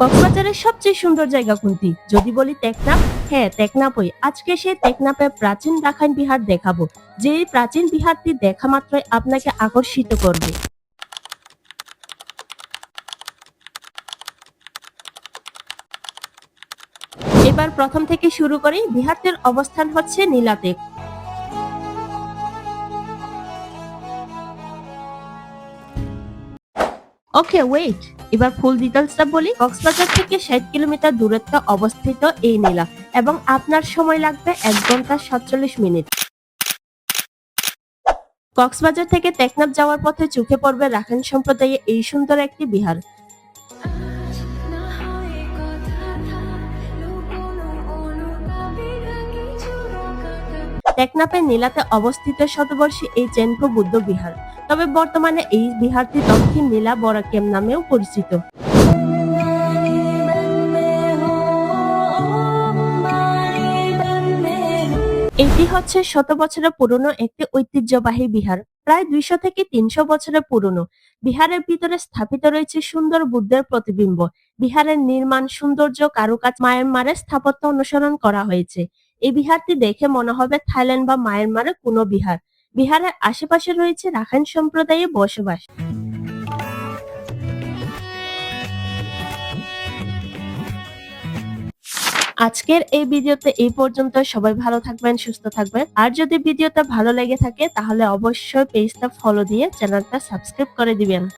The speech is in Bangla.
কক্সবাজারের সবচেয়ে সুন্দর জায়গা কোনটি? যদি বলি টেকনাফ হ্যাঁ টেকনাফই। আজকে সেই টেকনাফের প্রাচীন রাখাইন বিহার দেখাবো। যে প্রাচীন বিহারটি দেখা মাত্রই আপনাকে আকর্ষিত করবে। এবার প্রথম থেকে শুরু করি, বিহারটির অবস্থান হচ্ছে নীলাতে ওকে, ওয়েট। এবার ফুল ডিটেলসটা বলি। কক্সবাজার থেকে ষাট কিলোমিটার দূরত্বে অবস্থিত এই নীলা এবং আপনার সময় লাগবে এক ঘণ্টা সাতচল্লিশ মিনিট। কক্সবাজার থেকে টেকনাফ যাওয়ার পথে চোখে পড়বে রাখাইন সম্প্রদায়ে এই সুন্দর একটি বিহার। টেকনাফের নীলাতে অবস্থিত শতবর্ষী এই চেনকো বুদ্ধ বিহার। তবে বর্তমানে এই বিহারটি দক্ষিণ নীলা বরাকেম নামেও পরিচিত। এটি হচ্ছে শত বছরের পুরনো একটি ঐতিহ্যবাহী বিহার, প্রায় দুইশো থেকে তিনশো বছরের পুরনো। বিহারের ভিতরে স্থাপিত রয়েছে সুন্দর বুদ্ধের প্রতিবিম্ব। বিহারের নির্মাণ, সৌন্দর্য, কারুকাজ মায়ানমারের স্থাপত্য অনুসরণ করা হয়েছে। এই বিহারটি দেখে মনে হবে থাইল্যান্ড বা মায়ানমারের কোনো বিহার। বিহারের আশেপাশে রয়েছে রাখাইন সম্প্রদায়ে বসবাস। আজকের এই ভিডিওতে এই পর্যন্ত। সবাই ভালো থাকবেন, সুস্থ থাকবেন। আর যদি ভিডিওটা ভালো লেগে থাকে, তাহলে অবশ্যই পেজটা ফলো দিয়ে চ্যানেলটা সাবস্ক্রাইব করে দিবেন।